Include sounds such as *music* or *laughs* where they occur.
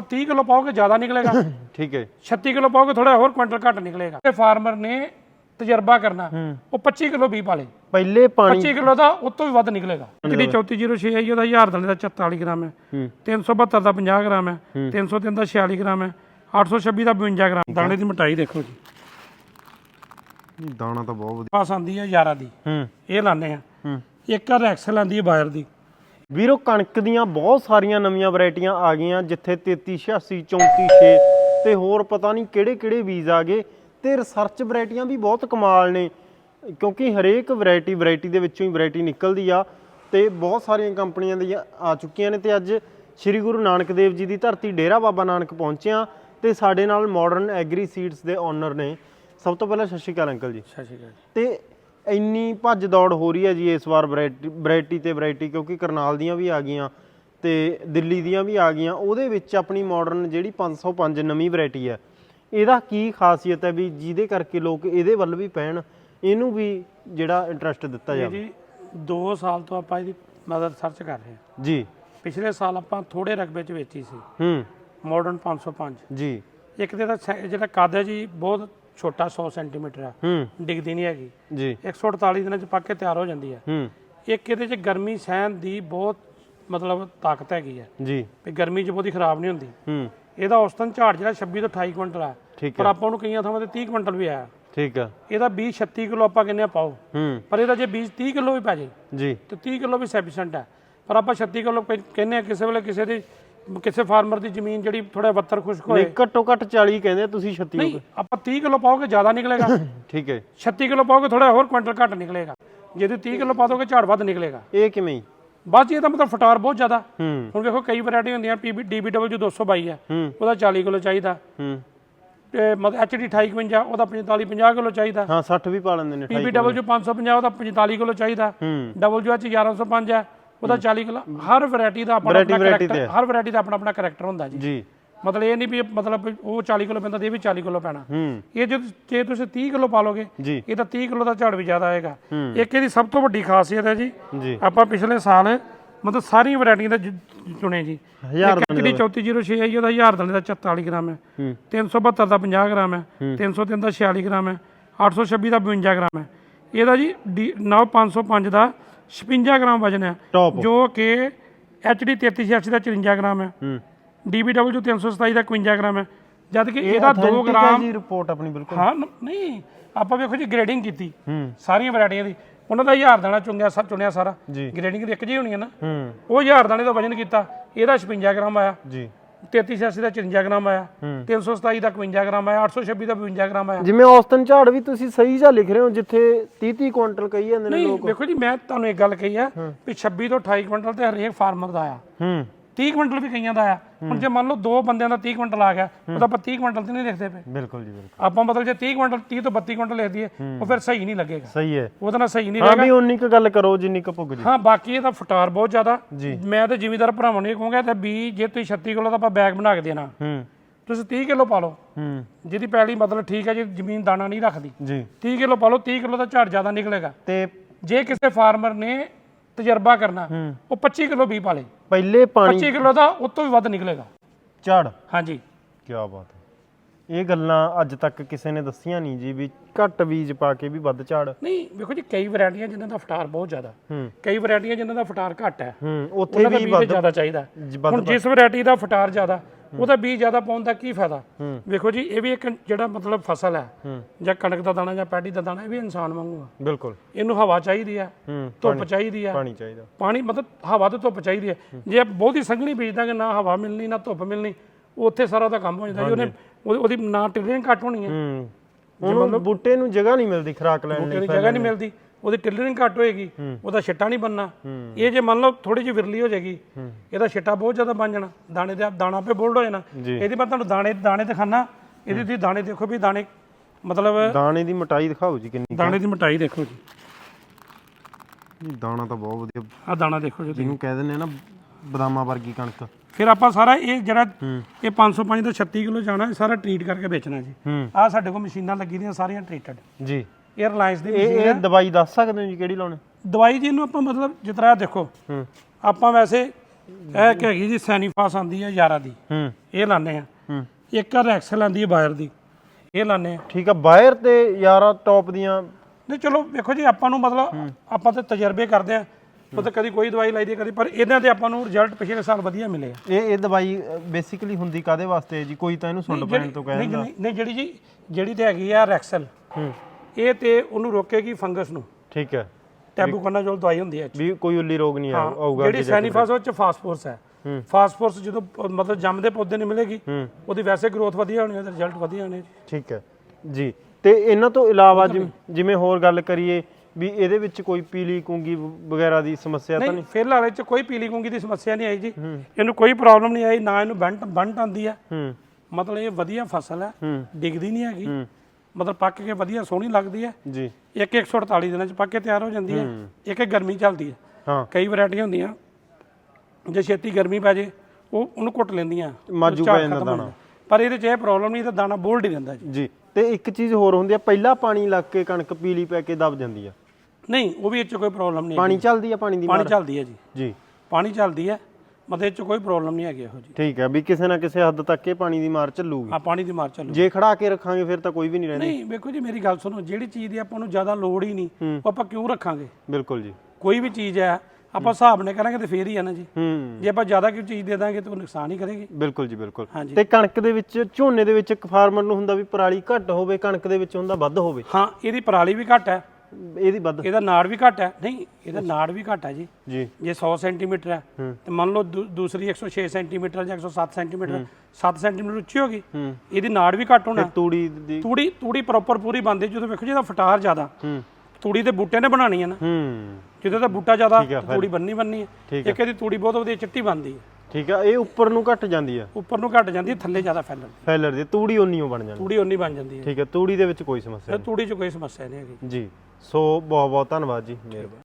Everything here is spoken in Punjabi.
30 ਕਿਲੋ ਪਾਓਗੇ ਜ਼ਿਆਦਾ ਨਿਕਲੇਗਾ। *laughs* ਠੀਕ ਹੈ। 36 ਕਿਲੋ ਪਾਓਗੇ ਥੋੜਾ ਹੋਰ ਕੁਇੰਟਲ ਘੱਟ ਨਿਕਲੇਗਾ। ਇਹ ਫਾਰਮਰ ਨੇ ਤਜਰਬਾ ਕਰਨਾ। ਉਹ 25 ਕਿਲੋ ਬੀ ਪਾਲੇ ਪਹਿਲੇ ਪਾਣੀ 25 ਕਿਲੋ ਦਾ ਉਸ ਤੋਂ ਵੀ ਵੱਧ ਨਿਕਲੇਗਾ। ਜਿਹੜੀ 3406 ਹੈ ਜੀ, ਉਹਦਾ 1000 ਦਲੇ ਦਾ 44 ਗ੍ਰਾਮ ਹੈ। ਹੂੰ। 372 ਦਾ 50 ਗ੍ਰਾਮ ਹੈ। 303 ਦਾ 46 ਗ੍ਰਾਮ ਹੈ। 826 ਦਾ 52 ਗ੍ਰਾਮ। ਦਾਣੇ ਦੀ ਮੋਟਾਈ ਦੇਖੋ ਜੀ। ਦਾਣਾ ਤਾਂ ਬਹੁਤ ਵਧੀਆ। ਪਾਸ ਆਂਦੀ ਹੈ 11 ਦੀ। ਹੂੰ। ਇਹ ਲਾਣੇ ਆ ਇੱਕ ਆ ਐਕਸਲ ਆਂਦੀ ਹੈ ਬਾਇਰ ਦੀ। ਵੀਰੋ ਕਣਕ ਦੀਆਂ ਬਹੁਤ ਸਾਰੀਆਂ ਨਵੀਆਂ ਵੈਰਾਈਟੀਆਂ ਆ ਗਈਆਂ ਜਿੱਥੇ 3386 346 ਤੇ ਹੋਰ ਪਤਾ ਨਹੀਂ ਕਿਹੜੇ ਕਿਹੜੇ ਬੀਜ ਆ ਗਏ ਤੇ ਰਿਸਰਚ ਵੈਰਾਈਟੀਆਂ ਵੀ ਬਹੁਤ ਕਮਾਲ ਨੇ ਕਿਉਂਕਿ ਹਰੇਕ ਵੈਰਾਈਟੀ ਵੈਰਾਈਟੀ ਦੇ ਵਿੱਚੋਂ ਹੀ ਵੈਰਾਈਟੀ ਨਿਕਲਦੀ ਆ ਤੇ ਬਹੁਤ ਸਾਰੀਆਂ ਕੰਪਨੀਆਂ ਦੀਆਂ ਆ ਚੁੱਕੀਆਂ ਨੇ ਤੇ ਅੱਜ ਸ੍ਰੀ ਗੁਰੂ ਨਾਨਕ ਦੇਵ ਜੀ ਦੀ ਧਰਤੀ ਡੇਰਾ ਬਾਬਾ ਨਾਨਕ ਪਹੁੰਚਿਆ ਤੇ ਸਾਡੇ ਨਾਲ ਮਾਡਰਨ ਐਗਰੀ ਸੀਡਸ ਦੇ ਓਨਰ ਨੇ। ਸਭ ਤੋਂ ਪਹਿਲਾਂ ਸਤਿ ਸ਼੍ਰੀ ਅਕਾਲ ਅੰਕਲ ਜੀ। ਸਤਿ ਸ਼੍ਰੀ ਅਕਾਲ ਤੇ ਇੰਨੀ ਭੱਜ ਦੌੜ ਹੋ ਰਹੀ ਹੈ ਜੀ ਇਸ ਵਾਰ ਵੈਰਾਈਟੀ ਵੈਰਾਈਟੀ ਤੇ ਵੈਰਾਈਟੀ ਕਿਉਂਕਿ ਕਰਨਾਲ ਦੀਆਂ ਵੀ ਆ ਗਈਆਂ ਤੇ ਦਿੱਲੀ ਦੀਆਂ ਵੀ ਆ ਗਈਆਂ ਉਹਦੇ ਵਿੱਚ ਆਪਣੀ ਮਾਡਰਨ ਜਿਹੜੀ 505 ਨਵੀਂ ਵੈਰਾਈਟੀ ਹੈ। ਇਹਦਾ ਕੀ ਖਾਸੀਅਤ ਹੈ ਵੀ ਜਿਹਦੇ ਕਰਕੇ ਲੋਕ ਇਹਦੇ ਵੱਲ ਵੀ ਪੈਣ ਇਹਨੂੰ ਵੀ ਜਿਹੜਾ ਇੰਟਰਸਟ ਦਿੱਤਾ ਜਾਵੇ। ਜੀ 2 ਸਾਲ ਤੋਂ ਆਪਾਂ ਇਹਦੀ ਮਦਦ ਸਰਚ ਕਰ ਰਹੇ ਹਾਂ। ਜੀ। ਪਿਛਲੇ ਸਾਲ ਆਪਾਂ ਥੋੜੇ ਰਕਬੇ 'ਚ ਵੇਚੀ ਸੀ। ਹੂੰ। ਮਾਡਰਨ 505 ਜੀ। ਇੱਕ ਦੇ ਤਾਂ ਸੈ- ਜਿਹੜਾ ਕੱਦ ਹੈ ਜੀ ਬਹੁਤ ਛੋਟਾ 100 ਸੈਂਟੀਮੀਟਰ ਆ। ਹੂੰ। ਡਿੱਗਦੀ ਨਹੀਂ ਹੈਗੀ। ਜੀ। 148 ਦਿਨਾਂ 'ਚ ਪੱਕ ਕੇ ਤਿਆਰ ਹੋ ਜਾਂਦੀ ਹੈ ਹੂੰ। ਇੱਕ ਇਹਦੇ 'ਚ ਗਰਮੀ ਸਹਿਣ ਦੀ ਬਹੁਤ ਮਤਲਬ ਤਾਕਤ ਹੈਗੀ ਹੈ ਜੀ। ਵੀ ਗਰਮੀ 'ਚ ਬਹੁਤੀ ਖਰਾਬ ਨਹੀਂ ਹੁੰਦੀ। ਹੂੰ। ਇਹਦਾ ਔਸਤਨ ਝਾੜ ਜਿਹੜਾ 26 ਤੋਂ 28 ਕੁਇੰਟਲ ਆ। ਠੀਕ ਪਰ ਹੈ ਆਪਾਂ ਨੂੰ ਕਈਆਂ ਥਾਵਾਂ ਤੇ 30 ਕੁਇੰਟਲ ਵੀ ਆਇਆ ਠੀਕ ਹੈ ਇਹਦਾ ਬੀਜ 36 ਕਿਲੋ ਆਪਾਂ ਕਹਿੰਦੇ ਆ ਪਾਓ। ਹੂੰ। ਪਰ ਇਹਦਾ ਜੇ ਬੀਜ 30 ਕਿਲੋ ਵੀ ਪੈ ਜੇ ਜੀ। ਤੇ 30 ਕਿਲੋ ਵੀ ਸੈਫੀਸ਼ੀਐਂਟ ਹੈ ਪਰ ਆਪਾਂ 36 ਕਿਲੋ ਕਹਿ- ਕਹਿੰਦੇ ਆ ਕਿਸੇ ਵੇਲੇ ਕਿਸੇ ਦੀ ਕਿਸੇ ਫਾਰਮਰ ਦੀ ਜ਼ਮੀਨ ਜਿਹੜੀ ਥੋੜਾ ਬੱਤਰ ਖੁਸ਼ਕ ਹੋਏ। ਨਹੀਂ ਘੱਟੋ ਘੱਟ 40 ਕਹਿੰਦੇ ਤੁਸੀਂ 36 ਨਹੀਂ ਆਪਾਂ 30 ਕਿਲੋ ਪਾਓਗੇ ਜ਼ਿਆਦਾ ਨਿਕਲੇਗਾ। *laughs* ਠੀਕ ਹੈ। 36 ਕਿਲੋ ਪਾਓਗੇ ਥੋੜਾ ਹੋਰ ਕੁਇੰਟਲ ਘੱਟ ਨਿਕਲੇਗਾ। ਜੇ ਤੁਸੀਂ 30 ਕਿਲੋ ਪਾ ਦੋਗੇ ਝਾੜ ਵੱਧ ਨਿਕਲੇਗਾ। ਇਹ ਕਿਵੇਂ? ਬਸ ਜੀ ਇਹਦਾ ਮਤਲਬ ਫਟਾਰ ਬਹੁਤ ਜ਼ਿਆਦਾ। ਹੁਣ ਵੇਖੋ ਕਈ ਵੈਰਾਈਟੀ ਹੁੰਦੀਆਂ ਪੀਬੀ ਡੀਬੀਡਬਲਯੂ 222 ਹੈ। ਉਹਦਾ 40 ਕਿਲੋ ਚਾਹੀਦਾ। ਤੇ ਮਤਲਬ ਐਚਡੀ 2851 ਉਹਦਾ 45 50 ਕਿਲੋ ਚਾਹੀਦਾ। ਹਾਂ 60 ਵੀ ਪਾ ਲੈਂਦੇ ਨੇ 28 ਪੀਬੀਡਬਲਯੂ 550 ਉਹਦਾ 45 ਕਿਲੋ ਚਾਹੀਦਾ। ਹੂੰ। ਡਬਲਯੂ ਐਚ 1105 ਹੈ। ਉਹਦਾ 40 ਕਿਲੋ ਹਰ ਵੈਰਾਈਟੀ ਦਾ ਆਪਣਾ ਆਪਣਾ ਤੇ ਹਰ ਵੈਰਾਈਟੀ ਦਾ ਆਪਣਾ ਆਪਣਾ ਕੈਰੈਕਟਰ ਹੁੰਦਾ ਜੀ। ਜੀ। ਮਤਲਬ ਇਹ ਨਹੀਂ ਵੀ ਮਤਲਬ ਉਹ 40 ਕਿਲੋ ਪੈਂਦਾ ਤੇ ਇਹ ਵੀ 40 ਕਿਲੋ ਪੈਣਾ। ਇਹ ਜੇ ਜੇ ਤੁਸੀਂ 30 ਕਿਲੋ ਪਾ ਲੋਗੇ ਇਹ ਤਾਂ 30 ਕਿਲੋ ਦਾ ਝਾੜ ਵੀ ਜ਼ਿਆਦਾ ਆਏਗਾ। ਇੱਕ ਇਹਦੀ ਸਭ ਤੋਂ ਵੱਡੀ ਖਾਸੀਅਤ ਹੈ ਜੀ। ਆਪਾਂ ਪਿਛਲੇ ਸਾਲ ਮਤਲਬ ਸਾਰੀਆਂ ਵੈਰਾਈਟੀਆਂ ਦਾ ਚੁਣੇ ਜੀ। ਹਜ਼ਾਰ ਇੱਕ ਜਿਹੜੀ 3406 ਹੈ ਜੀ ਉਹਦਾ 1000 ਦਲੇ ਦਾ 44 ਗ੍ਰਾਮ ਹੈ। ਹੂੰ। 372 ਦਾ 50 ਗ੍ਰਾਮ ਹੈ। 303 ਦਾ 46 ਗ੍ਰਾਮ ਹੈ। 826 ਦਾ 52 ਗ੍ਰਾਮ ਹੈ। ਇਹਦਾ ਜੀ ਡੀ- ਨਵ 505 ਦਾ 56 ਗ੍ਰਾਮ ਵਜਨ ਹੈ। ਜੋ ਕਿ HD 3386 ਦਾ 54 ਗ੍ਰਾਮ ਹੈ। ਹੂੰ। DBW 327 ਦਾ 51 ਗ੍ਰਾਮ ਹੈ। ਜਦ ਕਿ ਇਹਦਾ 2 ਗ੍ਰਾਮ ਜੀ ਰਿਪੋਰਟ ਆਪਣੀ ਬਿਲਕੁਲ। ਹਾਂ ਨ- ਨਹੀਂ ਆਪਾਂ ਵੇਖੋ ਜੀ ਗ੍ਰੇਡਿੰਗ ਕੀਤੀ। ਹੂੰ। ਸਾਰੀਆਂ ਵੈਰਾਈਟੀਆਂ ਦੀ। ਉਹਨਾਂ ਦਾ 1000 ਦਾਣਾ ਚੁਣਿਆ ਸਾ ਚੁਣਿਆ ਸਾਰਾ। ਜੀ। ਗ੍ਰੇਡਿੰਗ ਇੱਕ ਜਿਹੀ ਹੋਣੀ ਹੈ ਨਾ। ਹੂੰ। ਉਹ 1000 ਦਾਣੇ ਦਾ ਵਜਨ ਕੀਤਾ। ਇਹਦਾ 56 ਗ੍ਰਾਮ ਆਇਆ। ਜੀ। 3386 ਦਾ 54 ਗ੍ਰਾਮ ਆਇਆ 327 ਦਾ 51 ਗ੍ਰਾਮ ਆਇਆ 826 ਦਾ 52 ਗ੍ਰਾਮ ਆਇਆ। ਜਿਵੇਂ ਔਸਤਨ ਝਾੜ ਵੀ ਤੁਸੀਂ ਸਹੀ ਜਿਹਾ ਲਿਖ ਰਹੇ ਹੋ ਜਿੱਥੇ 30 30 ਕੁਇੰਟਲ ਕਹੀ ਜਾਂਦੇ ਨੇ ਨਹੀਂ ਲੋਕ। ਵੇਖੋ ਜੀ ਮੈਂ ਤੁਹਾਨੂੰ ਇੱਕ ਗੱਲ ਕਹੀ ਆ ਵੀ 26 ਤੋਂ 28 ਕੁਇੰਟਲ ਤੇ ਹਰੇਕ ਫਾਰਮਰ ਦਾ ਆਇਆ। ਹੂੰ। 30 ਕੁਇੰਟਲ ਵੀ ਕਈਆਂ ਦਾ ਆਇਆ ਹੁਣ ਜੇ ਮੰਨ ਲਓ ਦੋ ਬੰਦਿਆਂ ਦਾ 30 ਕੁਇੰਟਲ ਆ ਗਿਆ ਉਹ ਤਾਂ ਆਪਾਂ 30 ਕੁਇੰਟਲ ਤੇ ਨਹੀਂ ਲਿਖਦੇ ਪਏ। ਬਿਲਕੁਲ ਜੀ ਬਿਲਕੁਲ। ਆਪਾਂ ਮਤਲਬ ਜੇ 30 ਕੁਇੰਟਲ 30 ਤੋਂ 32 ਕੁਇੰਟਲ ਲਿਖ ਦਈਏ ਉਹ ਫਿਰ ਸਹੀ ਨਹੀਂ ਲੱਗੇਗਾ। ਸਹੀ ਹੈ। ਉਹਦੇ ਨਾਲ ਸਹੀ ਨਹੀਂ ਹਾਂ ਵੀ ਉਨੀ ਕੁ ਗੱਲ ਕਰੋ ਜਿੰਨੀ ਕੁ ਭੁੱਗ ਜੀ। ਹਾਂ ਬਾਕੀ ਇਹਦਾ ਫਟਾਰ ਬਹੁਤ ਜ਼ਿਆਦਾ। ਮੈਂ ਤੇ ਜ਼ਿਮੀਦਾਰ ਭਰਾਵਾਂ ਨੂੰ ਇਹ ਕਹੂੰਗਾ ਤੇ ਵੀ ਜੇ ਤੁਸੀਂ 36 ਕਿਲੋ ਦਾ ਆਪਾਂ ਬੈਗ ਬਣਾ ਕੇ ਦੇਣਾ ਹੂੰ। ਤੁਸੀਂ 30 ਕਿਲੋ ਪਾ ਲਓ। ਹੂੰ। ਜਿਹਦੀ ਪੈਲੀ ਮਤਲਬ ਠੀਕ ਹੈ ਜੀ ਜ਼ਮੀਨ ਦਾਣਾ ਨਹੀਂ ਰੱਖਦੀ। ਜੀ। 30 ਕਿਲੋ ਪਾ ਲਓ 30 ਕਿਲੋ ਦਾ ਝਾੜ ਜ਼ਿਆਦਾ ਨਿਕਲੇਗਾ। ਤੇ ਜੇ ਕਿਸੇ ਫਾਰਮਰ ਨੇ ਤਜਰਬਾ ਕਰਨਾ ਹੂੰ। ਉਹ 25 ਕਿਲੋ ਬੀ ਪਾ ਲੇ ਪਹਿਲੇ ਪਾਣੀ 25 ਕਿਲੋ ਦਾ ਉਸ ਤੋਂ ਵੀ ਵੱਧ ਨਿਕਲੇਗਾ। ਝਾੜ। ਹਾਂਜੀ। ਕੀ ਬਾਤ ਹੈ। ਇਹ ਗੱਲਾਂ ਅੱਜ ਤੱਕ ਕਿਸੇ ਨੇ ਦੱਸੀਆਂ ਨਹੀਂ ਜੀ ਵੀ ਘੱਟ ਬੀਜ ਪਾ ਕੇ ਵੀ ਵੱਧ ਝਾੜ। ਨਹੀਂ ਵੇਖੋ ਜੀ ਕਈ ਵੈਰਾਈਟੀਆਂ ਜਿਨ੍ਹਾਂ ਦਾ ਫਟਾਰ ਬਹੁਤ ਜ਼ਿਆਦਾ। ਹੂੰ। ਕਈ ਵੈਰਾਈਟੀਆਂ ਜਿਨ੍ਹਾਂ ਦਾ ਫਟਾਰ ਘੱਟ ਹੈ। ਹੂੰ ਉੱਥੇ ਉਹਨਾਂ ਦਾ ਵੀ ਬੀਜ ਵੱਧ ਜ਼ਿਆਦਾ ਚਾਹੀਦਾ। ਜੀ, ਵੱਧ ਹੁਣ ਜਿਸ ਵੈਰਾਈਟੀ ਦਾ ਫਟਾਰ ਜ਼ਿਆਦਾ ਉਹਦਾ ਬੀਜ ਜ਼ਿਆਦਾ ਪਾਉਣ ਦਾ ਕੀ ਫਾਇਦਾ। ਵੇਖੋ ਜੀ ਇਹ ਵੀ ਇੱਕ ਜਿਹੜਾ ਮਤਲਬ ਫਸਲ ਹੈ ਜਾਂ ਕਣਕ ਦਾ ਦਾਣਾ ਜਾਂ ਪੈਡੀ ਦਾ ਦਾਣਾ ਇਹ ਵੀ ਇਨਸਾਨ ਵਾਂਗੂ ਆ। ਬਿਲਕੁਲ। ਇਹਨੂੰ ਹਵਾ ਚਾਹੀਦੀ ਆ ਧੁੱਪ ਚਾਹੀਦੀ ਆ ਪਾਣੀ ਚਾਹੀਦਾ। ਪਾਣੀ ਮਤਲਬ ਹਵਾ ਤੇ ਧੁੱਪ ਚਾਹੀਦੀ ਹੈ। ਜੇ ਬਹੁਤੀ ਸੰਘਣੀ ਬੀਜ ਦਾਂਗੇ ਨਾ ਹਵਾ ਮਿਲਣੀ ਨਾ ਧੁੱਪ ਮਿਲਣੀ ਉੱਥੇ ਸਾਰਾ ਉਹਦਾ ਕੰਮ ਹੋ ਜਾਂਦਾ ਜੀ। ਉਹਨੇ ਉਹਦੀ- ਨਾ ਟਿਲਰਿੰਗ ਘੱਟ ਹੋਣੀ ਹੈ। ਹੁਣ ਬੂਟੇ ਨੂੰ ਜਗ੍ਹਾ ਨਹੀਂ ਮਿਲਦੀ ਖਰਾਕ ਲੈਣ ਲਈ ਜਗ੍ਹਾ ਨਹੀਂ ਮਿਲਦੀ। ਉਹਦੀ ਟਿਲਰਿੰਗ ਘੱਟ ਹੋਏਗੀ ਉਹਦਾ ਛਿੱਟਾ ਨਹੀਂ ਬੰਨਣਾ ਇਹ ਜੇ ਮੰਨ ਲਓ ਥੋੜੀ ਜਿਹੀ ਵਿਰਲੀ ਹੋ ਜਾਏਗੀ ਇਹਦਾ ਛਿੱਟਾ ਬਹੁਤ ਜ਼ਿਆਦਾ ਬਣ ਜਾਣਾ। ਦਾਣੇ ਦੇ ਦਾਣਾ ਪੇ ਬੋਲਡ ਹੋ ਜਾਣਾ। ਇਹਦੀ ਮੈਂ ਤੁਹਾਨੂੰ ਦਾਣੇ ਦਾਣੇ ਦਿਖਾਣਾ ਇਹਦੀ ਤੁਸੀਂ ਦਾਣੇ ਦੇਖੋ ਵੀ ਦਾਣੇ ਮਤਲਬ ਦਾਣੇ ਦੀ ਮੋਟਾਈ ਦਿਖਾਓ ਜੀ ਕਿੰਨੀ ਦਾਣੇ ਦੀ ਮੋਟਾਈ ਦੇਖੋ ਜੀ। ਇਹ ਦਾਣਾ ਤਾਂ ਬਹੁਤ ਵਧੀਆ। ਆਹ ਦਾਣਾ ਦੇਖੋ ਜੀ। ਜਿਹਨੂੰ ਕਹਿ ਦਿੰਦੇ ਆ ਨਾ ਬਦਾਮਾਂ ਵਰਗੀ ਕਣਕ। ਫਿਰ ਆਪਾਂ ਸਾਰਾ ਇਹ ਜਿਹੜਾ ਇਹ 505 ਤੋਂ 36 ਕਿਲੋ ਜਾਣਾ ਸਾਰਾ ਟ੍ਰੀਟ ਕਰਕੇ ਵੇਚਣਾ ਜੀ। ਆਹ ਸਾਡੇ ਕੋਲ ਮਸ਼ੀਨਾਂ ਲੱਗੀ ਦੀਆਂ ਸਾਰੀਆਂ ਟ੍ਰੀਟਡ ਜੀ। ਇਹ ਰਿਲਾਇੰਸ ਦੀ ਇਹ ਦਵਾਈ ਦੱਸ ਸਕਦੇ ਹੋ ਜੀ ਕਿਹੜੀ ਲਾਉਣੀ? ਦਵਾਈ ਜੀ ਇਹਨੂੰ ਆਪਾਂ ਮਤਲਬ ਆਹ ਦੇਖੋ ਹੂੰ। ਆਪਾਂ ਵੈਸੇ ਇਹ ਕਿ ਹੈਗੀ ਜੀ ਸੈਨੀਫਾਸ ਆਂਦੀ ਹੈ 11 ਦੀ। ਹੂੰ। ਇਹ ਲਾਣੇ ਆ। ਹੂੰ। ਇੱਕ ਆ ਰੈਕਸਲ ਆਂਦੀ ਹੈ ਬਾਇਰ ਦੀ। ਇਹ ਲਾਣੇ ਆ। ਠੀਕ ਆ ਬਾਇਰ ਤੇ ਯਾਰਾ ਟੌਪ ਦੀਆਂ। ਨਹੀਂ ਚਲੋ ਵੇਖੋ ਜੀ ਆਪਾਂ ਨੂੰ ਮਤਲਬ ਆਪਾਂ ਤੇ ਤਜਰਬੇ ਕਰਦੇ ਆ। ਉਹ ਤਾਂ ਕਦੀ ਕੋਈ ਦਵਾਈ ਲਾਈਦੀ ਹੈ, ਕਦੀ ਪਰ ਇਹਨਾਂ ਤੇ ਆਪਾਂ ਨੂੰ ਰਿਜ਼ਲਟ ਪਿਛਲੇ ਸਾਲ ਵਧੀਆ ਮਿਲੇ ਆ। ਇਹ ਇਹ ਦਵਾਈ ਬੇਸਿਕਲੀ ਹੁੰਦੀ ਕਾਦੇ ਵਾਸਤੇ ਜੀ? ਕੋਈ ਤਾਂ ਇਹਨੂੰ ਸੁੰਡ ਪੈਣ ਤੋਂ ਕਹਿੰਦਾ ਨਹੀਂ ਨਹੀਂ, ਜਿਹੜੀ ਜੀ ਜਿਹੜੀ ਤੇ ਹੈਗੀ ਆ ਰੈਕਸਲ ਹੂੰ। ਇਹ ਤੇ ਉਹਨੂੰ ਰੋਕੇਗੀ ਫੰਗਸ ਨੂੰ। ਠੀਕ ਹੈ। ਟੈਬੂਕੋਨਾਜ਼ੋਲ ਦਵਾਈ ਹੁੰਦੀ ਹੈ। ਵੀ ਕੋਈ ਉੱਲੀ ਰੋਗ ਨਹੀਂ ਆਊ- ਆਊਗਾ ਜਿਹੜੀ ਸੈਨੀਫਾਸ ਉਹ ਚ ਫਾਸਫੋਰਸ ਹੈ। ਹੂੰ। ਫਾਸਫੋਰਸ ਜਦੋਂ ਮਤਲਬ ਜੰਮਦੇ ਪੌਦੇ ਨਹੀਂ ਮਿਲੇਗੀ ਹੂੰ। ਉਹਦੀ ਵੈਸੇ ਗਰੋਥ ਵਧੀਆ ਹੋਣੀ ਉਹਦੇ ਰਿਜ਼ਲਟ ਵਧੀਆ ਹੋਣੇ। ਠੀਕ ਹੈ। ਜੀ। ਤੇ ਇਹਨਾਂ ਤੋਂ ਇਲਾਵਾ ਜਿਵੇਂ- ਹੋਰ ਗੱਲ ਕਰੀਏ ਵੀ ਇਹਦੇ ਵਿੱਚ ਕੋਈ ਪੀਲੀ ਕੁੰਗੀ ਵਗੈਰਾ ਦੀ ਸਮੱਸਿਆ ਤਾਂ ਨਹੀਂ ਫਿਲ ਵਾਲੇ ਚ ਕੋਈ ਪੀਲੀ ਗੁੰਗੀ ਦੀ ਸਮੱਸਿਆ ਨਹੀਂ ਆਈ ਜੀ। ਇਹਨੂੰ ਕੋਈ ਪ੍ਰੋਬਲਮ ਨਹੀਂ ਆਈ ਨਾ ਇਹਨੂੰ ਬੰਟ ਬੰਟ ਆਂਦੀ ਹੈ। ਹੂੰ। ਮਤਲਬ ਇਹ ਵਧੀਆ ਫਸਲ ਹੈ। ਹੂੰ। ਡਿੱਗਦੀ ਨਹੀਂ ਹੈਗੀ। ਹੂੰ। ਮਤਲਬ ਪੱਕ ਕੇ ਵਧੀਆ ਸੋਹਣੀ ਲੱਗਦੀ ਹੈ। ਜੀ। ਇੱਕ 148 ਦਿਨਾਂ ਚ ਪੱਕ ਕੇ ਤਿਆਰ ਹੋ ਜਾਂਦੀ ਹੈ। ਇੱਕ ਗਰਮੀ ਚੱਲਦੀ ਹੈ। ਹਾਂ। ਕਈ ਵੈਰਾਈਟੀਆਂ ਹੁੰਦੀਆਂ। ਜੇ ਛੇਤੀ ਗਰਮੀ ਪੈ ਜੇ ਉਹ ਉਹਨੂੰ ਕੁੱਟ ਲੈਂਦੀਆਂ। ਮਾਜੂ ਪੈ ਜਾਂਦਾ ਹੋ ਦਾਣਾ। ਪਰ ਇਹਦੇ ਚ ਇਹ ਪ੍ਰੋਬਲਮ ਨਹੀਂ ਤਾਂ ਦਾਣਾ ਬੋਲਡ ਹੀ ਦਿੰਦਾ ਜੀ। ਜੀ। ਤੇ ਇੱਕ ਚੀਜ਼ ਹੋਰ ਹੁੰਦੀ ਆ ਪਹਿਲਾ ਪਾਣੀ ਲੱਗ ਕੇ ਕਣਕ ਪੀਲੀ ਪੈ ਕੇ ਦਬ ਜਾਂਦੀ ਆ। ਨਹੀਂ ਉਹ ਵੀ ਇਹ ਚ ਕੋਈ ਪ੍ਰੋਬਲਮ ਨਹੀਂ ਪਾਣੀ ਚੱਲਦੀ ਆ ਪਾਣੀ ਦੀ ਪਾਣੀ ਚੱਲਦੀ ਹੈ ਜੀ। ਜੀ। ਪਾਣੀ ਚੱਲਦੀ ਹੈ। ਇਹ ਚ ਕੋਈ ਪ੍ਰੋਬਲਮ ਨਹੀਂ ਹੈਗੀ ਇਹੋ ਜੀ ਠੀਕ ਹੈ ਵੀ ਕਿਸੇ ਨਾ ਕਿਸੇ ਹੱਦ ਤੱਕ ਇਹ ਪਾਣੀ ਦੀ ਮਾਰ ਚੱਲੂਗੀ। ਆ ਪਾਣੀ ਦੀ ਮਾਰ ਚੱਲੂ ਜੇ ਖੜਾ ਕੇ ਰੱਖਾਂਗੇ ਫਿਰ ਤਾਂ ਕੋਈ ਵੀ ਨਹੀਂ ਰਹਿੰਦੀ ਨਹੀਂ ਵੇਖੋ ਜੀ ਮੇਰੀ ਗੱਲ ਸੁਣੋ ਜਿਹੜੀ ਚੀਜ਼ ਦੀ ਆਪਾਂ ਨੂੰ ਜ਼ਿਆਦਾ ਲੋੜ ਹੀ ਨਹੀਂ ਉਹ ਆਪਾਂ ਕਿਉਂ ਰੱਖਾਂਗੇ? ਬਿਲਕੁਲ ਜੀ। ਕੋਈ ਵੀ ਚੀਜ਼ ਹੈ ਆਪਾਂ ਹਿਸਾਬ ਨਾਲ ਕਰਾਂਗੇ ਤੇ ਫੇਰ ਹੀ ਆ ਨਾ ਜੀ। ਹੂੰ। ਜੇ ਆਪਾਂ ਜ਼ਿਆਦਾ ਕੋਈ ਚੀਜ਼ ਦੇ ਦਾਂਗੇ ਤਾਂ ਉਹ ਨੁਕਸਾਨ ਹੀ ਕਰੇਗੀ। ਬਿਲਕੁਲ ਜੀ ਬਿਲਕੁਲ। ਹਾਂਜੀ। ਤੇ ਕਣਕ ਦੇ ਵਿੱਚ ਝੋਨੇ ਦੇ ਵਿੱਚ ਇੱਕ ਫਾਰਮਰ ਨੂੰ ਹੁੰਦਾ ਵੀ ਪਰਾਲੀ ਘੱਟ ਹੋਵੇ ਕਣਕ ਦੇ ਵਿੱਚ ਹੁੰਦਾ ਵੱਧ ਹੋਵੇ। ਹਾਂ ਇਹਦੀ ਪਰਾਲੀ ਵੀ ਘੱਟ ਹੈ। ਇਹਦੀ ਵੱਧ। ਇਹਦਾ ਨਾੜ ਵੀ ਘੱਟ ਹੈ। ਨਹੀਂ ਇਹਦਾ ਨਾੜ ਵੀ ਘੱਟ ਹੈ ਜੀ। ਜੀ। ਜੇ 100 ਸੈਂਟੀਮੀਟਰ ਹੈ ਤੇ ਮੰਨ ਲਓ ਦੂ- ਦੂਸਰੀ 106 ਸੈਂਟੀਮੀਟਰ ਜਾਂ 107 ਸੈਂਟੀਮੀਟਰ 7 ਸੈਂਟੀਮੀਟਰ ਉੱਚੀ ਹੋਗੀ ਇਹਦੀ ਨਾੜ ਵੀ ਘੱਟ ਹੋਣਾ। ਤੂੜੀ ਦੀ ਤੂੜੀ ਤੂੜੀ ਪ੍ਰੋਪਰ ਪੂਰੀ ਬੰਦੇ ਜਦੋਂ ਵੇਖੋ ਜੀ ਇਹਦਾ ਫਟਾਰ ਜ਼ਿਆਦਾ। ਤੂੜੀ ਦੇ ਬੂਟੇ ਨੇ ਬਣਾਣੀ ਹੈ ਨਾ। ਜਦੋਂ ਤਾਂ ਬੂਟਾ ਜ਼ਿਆਦਾ ਤੂੜੀ ਬੰਨੀ ਬੰਨੀ ਹੈ। ਇੱਕ ਇਹਦੀ ਤੂੜੀ ਬਹੁਤ ਵਧੀਆ ਚਿੱਟੀ ਬਣਦੀ ਹੈ। ਠੀਕ ਆ ਇਹ ਉੱਪਰ ਨੂੰ ਘਟ ਜਾਂਦੀ ਆ? ਉੱਪਰ ਨੂੰ ਘਟ ਜਾਂਦੀ ਹੈ ਥੱਲੇ ਜ਼ਿਆਦਾ ਫੈਲਣ ਫੈਲਰ ਦੀ ਤੂੜੀ ਉਨੀਓ ਬਣ ਜਾਂਦੀ। ਤੂੜੀ ਉਨੀ ਬਣ ਜਾਂਦੀ ਹੈ। ਠੀਕ ਹੈ ਤੂੜੀ ਦੇ ਵਿੱਚ ਕੋਈ ਸਮੱਸਿਆ ਤੇ ਤੂੜੀ 'ਚ ਕੋਈ ਸਮੱਸਿਆ ਨਹੀਂ ਹੈਗੀ। ਨਹੀਂ ਜੀ ਸੋ ਬਹੁਤ ਬਹੁਤ ਧੰਨਵਾਦ ਜੀ ਮਿਹਰਬਾਨੀ।